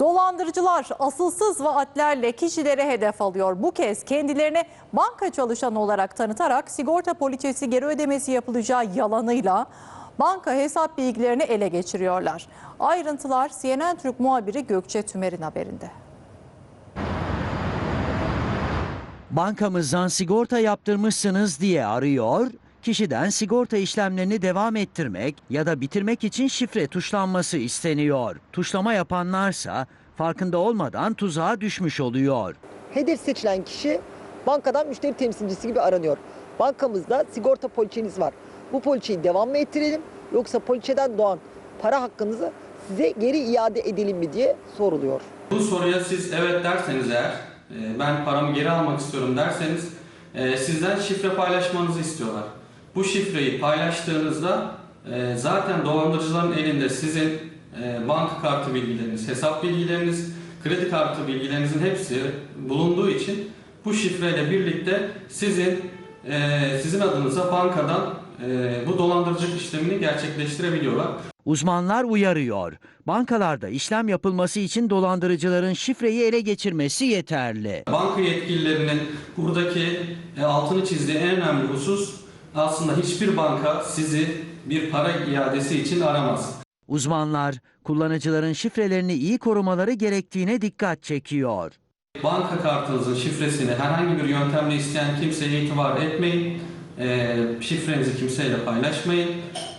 Dolandırıcılar asılsız vaatlerle kişilere hedef alıyor. Bu kez kendilerini banka çalışanı olarak tanıtarak sigorta poliçesi geri ödemesi yapılacağı yalanıyla banka hesap bilgilerini ele geçiriyorlar. Ayrıntılar CNN Türk muhabiri Gökçe Tümer'in haberinde. bankamızdan sigorta yaptırmışsınız diye arıyor, kişiden sigorta işlemlerini devam ettirmek ya da bitirmek için şifre tuşlanması isteniyor. Tuşlama yapanlarsa farkında olmadan tuzağa düşmüş oluyor. Hedef seçilen kişi bankadan müşteri temsilcisi gibi aranıyor. Bankamızda sigorta poliçeniz var. Bu poliçeyi devam mı ettirelim yoksa poliçeden doğan para hakkınızı size geri iade edelim mi diye soruluyor. Bu soruya siz evet derseniz eğer, e, ben paramı geri almak istiyorum derseniz e, sizden şifre paylaşmanızı istiyorlar. Bu şifreyi paylaştığınızda e, zaten dolandırıcıların elinde sizin e, banka kartı bilgileriniz, hesap bilgileriniz, kredi kartı bilgilerinizin hepsi bulunduğu için bu şifreyle birlikte sizin e, sizin adınıza bankadan e, bu dolandırıcılık işlemini gerçekleştirebiliyorlar. Uzmanlar uyarıyor. Bankalarda işlem yapılması için dolandırıcıların şifreyi ele geçirmesi yeterli. Banka yetkililerinin buradaki altını çizdiği en önemli husus aslında hiçbir banka sizi bir para iadesi için aramaz. Uzmanlar kullanıcıların şifrelerini iyi korumaları gerektiğine dikkat çekiyor. Banka kartınızın şifresini herhangi bir yöntemle isteyen kimseye itibar etmeyin. E, şifrenizi kimseyle paylaşmayın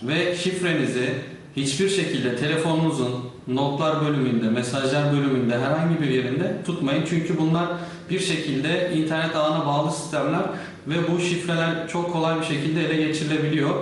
ve şifrenizi hiçbir şekilde telefonunuzun notlar bölümünde, mesajlar bölümünde herhangi bir yerinde tutmayın. Çünkü bunlar bir şekilde internet ağına bağlı sistemler ve bu şifreler çok kolay bir şekilde ele geçirilebiliyor.